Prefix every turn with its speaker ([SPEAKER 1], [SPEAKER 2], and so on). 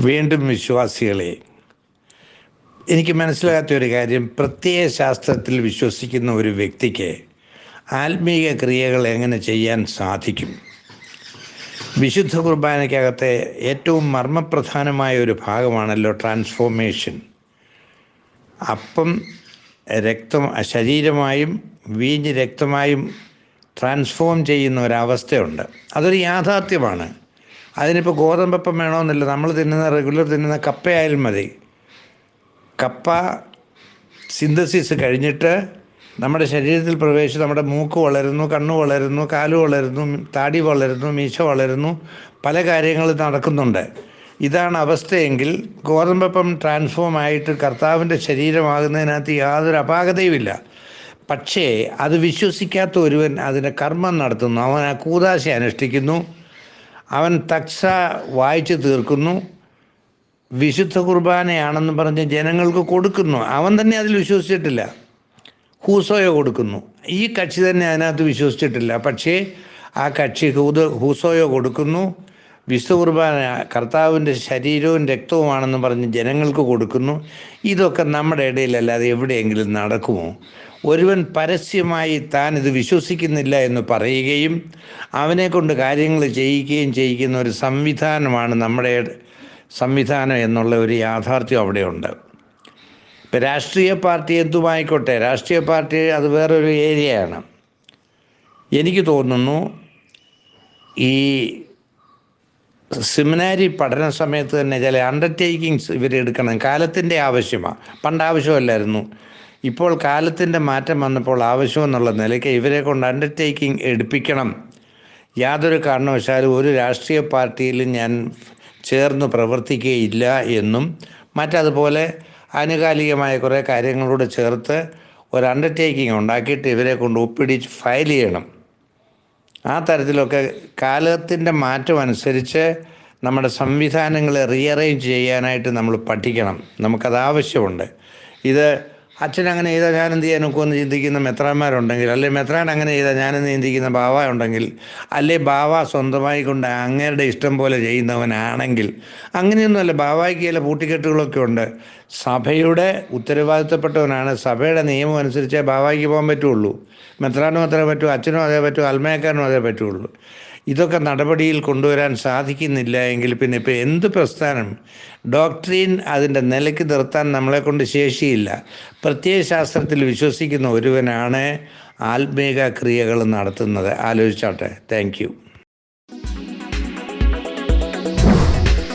[SPEAKER 1] വീണ്ടും വിശ്വാസികളെ എനിക്ക് മനസ്സിലാകാത്ത ഒരു കാര്യം പ്രത്യയ ശാസ്ത്രത്തിൽ വിശ്വസിക്കുന്ന ഒരു വ്യക്തിക്ക് ആത്മീയ ക്രിയകൾ എങ്ങനെ ചെയ്യാൻ സാധിക്കും? വിശുദ്ധ കുർബാനയ്ക്കകത്തെ ഏറ്റവും മർമ്മപ്രധാനമായ ഒരു ഭാഗമാണല്ലോ ട്രാൻസ്ഫോർമേഷൻ. അപ്പം രക്തം ശരീരമായും വീഞ്ഞ് രക്തമായും ട്രാൻസ്ഫോം ചെയ്യുന്ന ഒരവസ്ഥയുണ്ട്. അതൊരു യാഥാർത്ഥ്യമാണ്. അതിനിപ്പോൾ ഗോതമ്പപ്പം വേണമെന്നില്ല നമ്മൾ തിന്നുന്ന റെഗുലർ തിന്നുന്ന കപ്പയായാലും മതി. കപ്പ സിന്തസിസ് കഴിഞ്ഞിട്ട് നമ്മുടെ ശരീരത്തിൽ പ്രവേശിച്ച് നമ്മുടെ മൂക്ക് വളരുന്നു കണ്ണ് വളരുന്നു കാൽ വളരുന്നു താടി വളരുന്നു മീശ വളരുന്നു പല കാര്യങ്ങളും നടക്കുന്നുണ്ട്. ഇതാണ് അവസ്ഥയെങ്കിൽ ഗോതമ്പപ്പം ട്രാൻസ്ഫോം ആയിട്ട് കർത്താവിന്റെ ശരീരമാകുന്നതിനകത്ത് യാതൊരു അപാകതയുമില്ല. പക്ഷേ അത് വിശ്വസിക്കാത്ത ഒരുവൻ അതിന്റെ കർമ്മം നടത്തുന്നു. അവൻ ആ കൂതാശ അനുഷ്ഠിക്കുന്നു. അവൻ തക്സ വായിച്ചു തീർക്കുന്നു വിശുദ്ധ കുർബാനയാണെന്ന് പറഞ്ഞ് ജനങ്ങൾക്ക് കൊടുക്കുന്നു. അവൻ തന്നെ അതിൽ വിശ്വസിച്ചിട്ടില്ല. ഹൂസോയെ കൊടുക്കുന്നു. ഈ കക്ഷി തന്നെ അതിനകത്ത് വിശ്വസിച്ചിട്ടില്ല. പക്ഷേ ആ കക്ഷി ഹൂത് ഹൂസോയോ കൊടുക്കുന്നു. വിശുദ്ധ കുർബാന കർത്താവിന്റെ ശരീരവും രക്തവുമാണെന്ന് പറഞ്ഞ് ജനങ്ങൾക്ക് കൊടുക്കുന്നു. ഇതൊക്കെ നമ്മുടെ ഇടയിലല്ലാതെ എവിടെയെങ്കിലും നടക്കുമോ? ഒരുവൻ പരസ്യമായി താൻ ഇത് വിശ്വസിക്കുന്നില്ല എന്ന് പറയുകയും അവനെ കൊണ്ട് കാര്യങ്ങൾ ചെയ്യിക്കുകയും ചെയ്യിക്കുന്ന ഒരു സംവിധാനമാണ് നമ്മുടെ സംവിധാനം എന്നുള്ള ഒരു യാഥാർത്ഥ്യം അവിടെയുണ്ട്. ഇപ്പം രാഷ്ട്രീയ പാർട്ടി എന്തുമായിക്കോട്ടെ രാഷ്ട്രീയ പാർട്ടി അത് വേറൊരു ഏരിയയാണ്. എനിക്ക് തോന്നുന്നു ഈ സെമിനാരി പഠന സമയത്ത് തന്നെ ചില അണ്ടർടേക്കിങ്സ് ഇവരെടുക്കണം കാലത്തിന്റെ ആവശ്യമാണ് പണ്ട് ആവശ്യമല്ലായിരുന്നു. ഇപ്പോൾ കാലത്തിന്റെ മാറ്റം വന്നപ്പോൾ ആവശ്യമെന്നുള്ള നിലയ്ക്ക് ഇവരെ കൊണ്ട് അണ്ടർടേക്കിംഗ് എടുപ്പിക്കണം. യാതൊരു കാരണവശാലും ഒരു രാഷ്ട്രീയ പാർട്ടിയിലും ഞാൻ ചേർന്ന് പ്രവർത്തിക്കുകയില്ല എന്നും മറ്റതുപോലെ ആനുകാലികമായ കുറേ കാര്യങ്ങളോട് ചേർത്ത് ഒരു അണ്ടർടേക്കിംഗ് ഉണ്ടാക്കിയിട്ട് ഇവരെ കൊണ്ട് ഒപ്പിടിച്ച് ഫയൽ ചെയ്യണം. ആ തരത്തിലൊക്കെ കാലത്തിന്റെ മാറ്റം അനുസരിച്ച് നമ്മുടെ സംവിധാനങ്ങളെ റീഅറേഞ്ച് ചെയ്യാനായിട്ട് നമ്മൾ പഠിക്കണം. നമുക്കത് ആവശ്യമുണ്ട്. ഇത് അച്ഛൻ അങ്ങനെ ചെയ്താൽ ഞാൻ എന്ത് ചെയ്യാൻ നോക്കുമെന്ന് ചിന്തിക്കുന്ന മെത്രാന്മാരുണ്ടെങ്കിൽ അല്ലെ മെത്രാൻ അങ്ങനെ ചെയ്താൽ ഞാനെന്ന് ചിന്തിക്കുന്ന ബാവ ഉണ്ടെങ്കിൽ അല്ലെ ബാവ സ്വന്തമായി കൊണ്ട് അങ്ങേരുടെ ഇഷ്ടം പോലെ ചെയ്യുന്നവനാണെങ്കിൽ അങ്ങനെയൊന്നുമല്ല ബാവായ്ക്ക് ചില പൂട്ടിക്കെട്ടുകളൊക്കെ ഉണ്ട്. സഭയുടെ ഉത്തരവാദിത്തപ്പെട്ടവനാണ് സഭയുടെ നിയമം അനുസരിച്ചേ ബാവായ്ക്ക് പോകാൻ പറ്റുള്ളൂ. മെത്രാനും അത്രേ പറ്റൂ അച്ഛനും അതേ പറ്റൂ അൽമയക്കാരനും അതേ പറ്റുള്ളൂ. ഇതൊക്കെ നടപടിയിൽ കൊണ്ടുവരാൻ സാധിക്കുന്നില്ല എങ്കിൽ പിന്നെ ഇപ്പോൾ എന്ത് പ്രസ്ഥാനം? ഡോക്ടറിൻ അതിന്റെ നിലയ്ക്ക് നിർത്താൻ നമ്മളെ കൊണ്ട് ശേഷിയില്ല. പ്രത്യയശാസ്ത്രത്തിൽ വിശ്വസിക്കുന്ന ഒരുവനാണ് ആത്മീക ക്രിയകൾ നടത്തുന്നത്. ആലോചിച്ചോട്ടെ. താങ്ക്